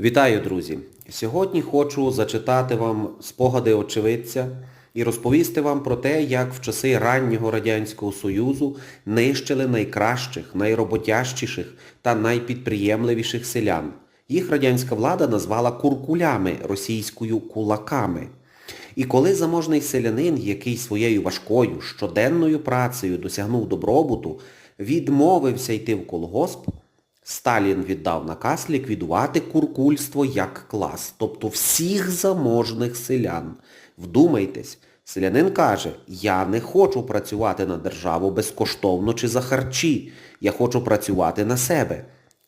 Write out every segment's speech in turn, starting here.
Вітаю, друзі! Сьогодні хочу зачитати вам спогади очевидця і розповісти вам про те, як в часи раннього Радянського Союзу нищили найкращих, найроботящіших та найпідприємливіших селян. Їх радянська влада назвала куркулями, російською кулаками. І коли заможний селянин, який своєю важкою, щоденною працею досягнув добробуту, відмовився йти в колгосп, Сталін віддав наказ ліквідувати куркульство як клас, тобто всіх заможних селян. Вдумайтесь, селянин каже, я не хочу працювати на державу безкоштовно чи за харчі, я хочу працювати на себе,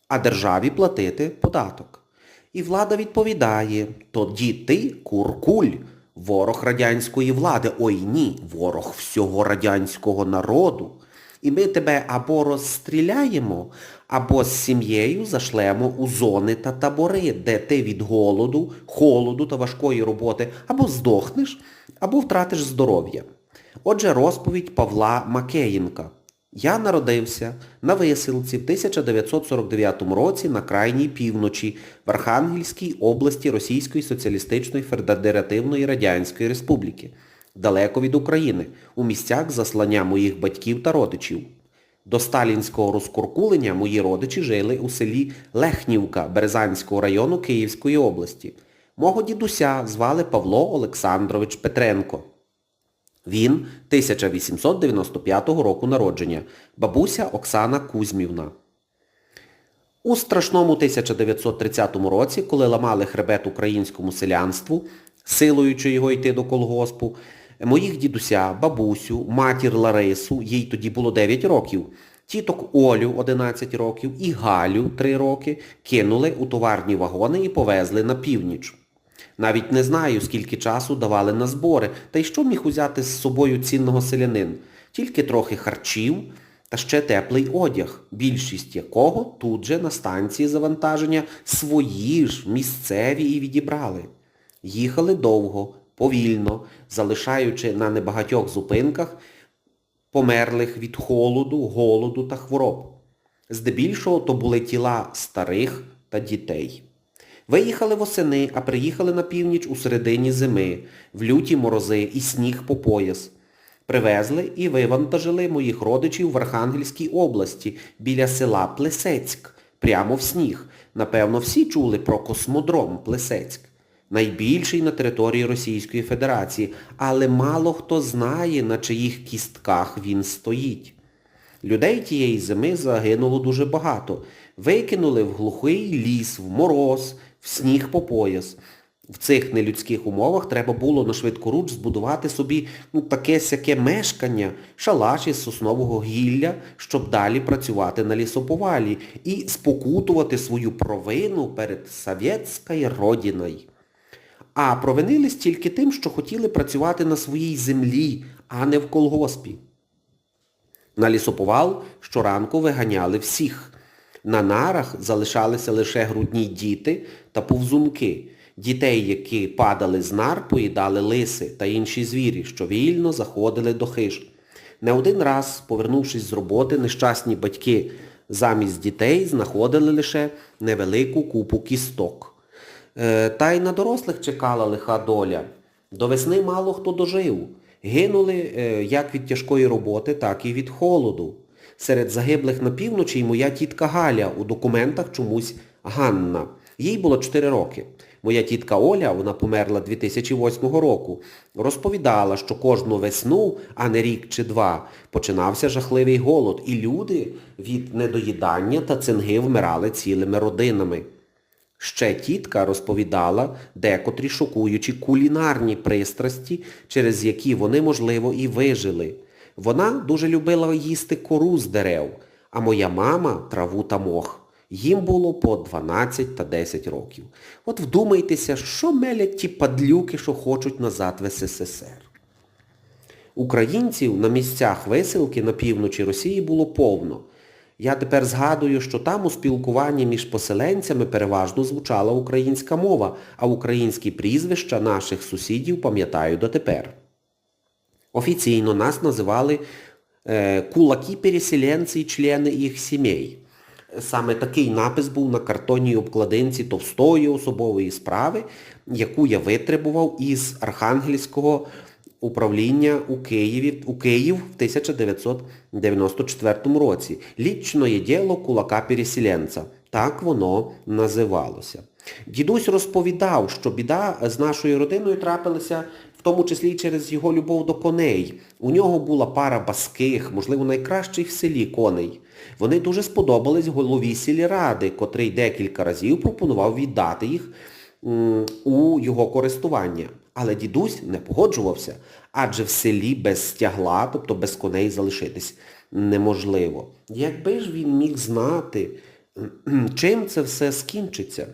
а державі платити податок. І влада відповідає, тоді ти куркуль, ворог радянської влади. Ой ні, ворог всього радянського народу. І ми тебе або розстріляємо, або з сім'єю зашлемо у зони та табори, де ти від голоду, холоду та важкої роботи або здохнеш, або втратиш здоров'я. Отже, розповідь Павла Макеєнка. Я народився на висилці в 1949 році на крайній півночі в Архангельській області Російської Соціалістичної Федеративної Радянської Республіки, далеко від України, у місцях заслання моїх батьків та родичів. До сталінського розкуркулення мої родичі жили у селі Лехнівка Березанського району Київської області. Мого дідуся звали Павло Олександрович Петренко. Він 1895 року народження, бабуся Оксана Кузьмівна. У страшному 1930 році, коли ламали хребет українському селянству, силуючи його йти до колгоспу, моїх дідуся, бабусю, матір Ларису, їй тоді було 9 років, тіток Олю 11 років і Галю 3 роки кинули у товарні вагони і повезли на північ. Навіть не знаю, скільки часу давали на збори, та й що міг узяти з собою цінного селянин. Тільки трохи харчів та ще теплий одяг, більшість якого тут же на станції завантаження свої ж, місцеві і відібрали. Їхали довго, повільно, залишаючи на небагатьох зупинках померлих від холоду, голоду та хвороб. Здебільшого то були тіла старих та дітей. Виїхали восени, а приїхали на північ у середині зими, в люті морози і сніг по пояс. Привезли і вивантажили моїх родичів в Архангельській області, біля села Плесецьк, прямо в сніг. Напевно, всі чули про космодром Плесецьк. Найбільший на території Російської Федерації, але мало хто знає, на чиїх кістках він стоїть. Людей тієї зими загинуло дуже багато. Викинули в глухий ліс, в мороз, в сніг по пояс. В цих нелюдських умовах треба було на швидкоруч збудувати собі ну, таке сяке мешкання, шалаш із соснового гілля, щоб далі працювати на лісоповалі і спокутувати свою провину перед совєтською родиною. А провинились тільки тим, що хотіли працювати на своїй землі, а не в колгоспі. На лісоповал щоранку виганяли всіх. На нарах залишалися лише грудні діти та повзунки. Дітей, які падали з нар, поїдали лиси та інші звірі, що вільно заходили до хиж. Не один раз, повернувшись з роботи, нещасні батьки замість дітей знаходили лише невелику купу кісток. Е, Та й на дорослих чекала лиха доля. До весни мало хто дожив. Гинули е, як від тяжкої роботи, так і від холоду. Серед загиблих на півночі й моя тітка Галя, у документах чомусь Ганна. Їй було 4 роки. Моя тітка Оля, вона померла 2008 року, розповідала, що кожну весну, а не рік чи два, починався жахливий голод, і люди від недоїдання та цинги вмирали цілими родинами. Ще тітка розповідала декотрі шокуючі кулінарні пристрасті, через які вони, можливо, і вижили. Вона дуже любила їсти кору з дерев, а моя мама траву та мох. Їм було по 12 та 10 років. От вдумайтеся, що мелять ті падлюки, що хочуть назад в СССР. Українців на місцях висилки на півночі Росії було повно. Я тепер згадую, що там у спілкуванні між поселенцями переважно звучала українська мова, а українські прізвища наших сусідів пам'ятаю дотепер. Офіційно нас називали е, кулаки-переселенці і члени їх сімей. Саме такий напис був на картонній обкладинці товстої особової справи, яку я витребував із Архангельського управління у Києві, у Київ в 1994 році. Лічне діло кулака-переселенця. Так воно називалося. Дідусь розповідав, що біда з нашою родиною трапилася в тому числі й через його любов до коней. У нього була пара баских, можливо, найкращих в селі коней. Вони дуже сподобались голові сільради, котрий декілька разів пропонував віддати їх у його користування. Але дідусь не погоджувався, адже в селі без стягла, тобто без коней залишитись неможливо. Якби ж він міг знати, чим це все скінчиться?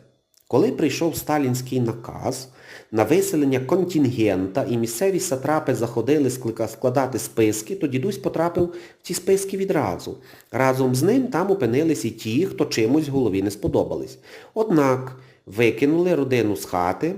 Коли прийшов сталінський наказ на виселення контингента і місцеві сатрапи заходили складати списки, то дідусь потрапив в ці списки відразу. Разом з ним там опинились і ті, хто чимось голові не сподобались. Однак викинули родину з хати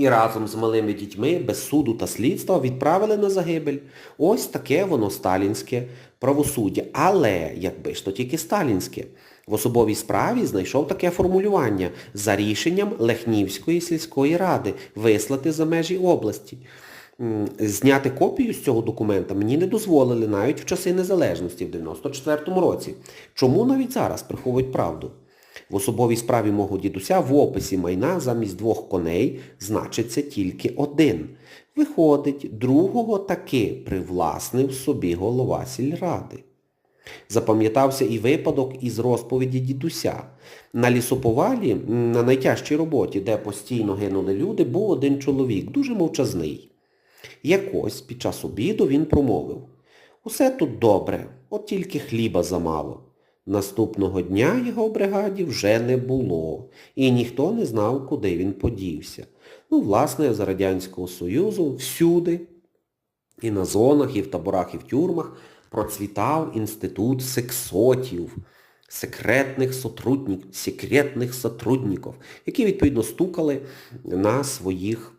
і разом з малими дітьми без суду та слідства відправили на загибель. Ось таке воно сталінське правосуддя. Але, якби ж то тільки сталінське. В особовій справі знайшов таке формулювання за рішенням Лехнівської сільської ради вислати за межі області. Зняти копію з цього документа мені не дозволили навіть в часи незалежності в 94-му році. Чому навіть зараз приховують правду? В особовій справі мого дідуся в описі майна замість двох коней значиться тільки один. Виходить, другого таки привласнив собі голова сільради. Запам'ятався і випадок із розповіді дідуся. На лісоповалі, на найтяжчій роботі, де постійно гинули люди, був один чоловік, дуже мовчазний. Якось під час обіду він промовив. Усе тут добре, от тільки хліба замало. Наступного дня його в бригаді вже не було, і ніхто не знав, куди він подівся. Ну, власне, за Радянського Союзу всюди, і на зонах, і в таборах, і в тюрмах процвітав інститут сексотів, секретних сотрудників, секретних сотрудників, які, відповідно, стукали на своїх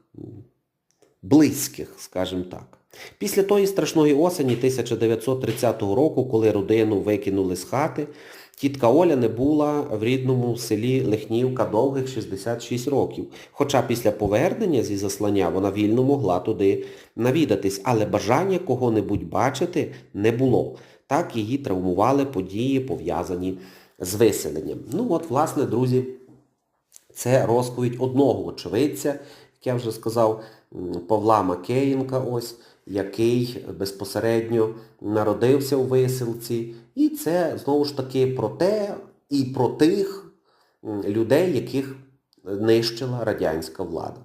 близьких, скажімо так. Після тої страшної осені 1930 року, коли родину викинули з хати, тітка Оля не була в рідному селі Лехнівка довгих 66 років. Хоча після повернення зі заслання вона вільно могла туди навідатись, але бажання кого-небудь бачити не було. Так її травмували події, пов'язані з виселенням. Ну от, власне, друзі, це розповідь одного очевидця, як я вже сказав, Павла Макеєнка, ось, який безпосередньо народився у виселці. І це, знову ж таки, про те і про тих людей, яких нищила радянська влада.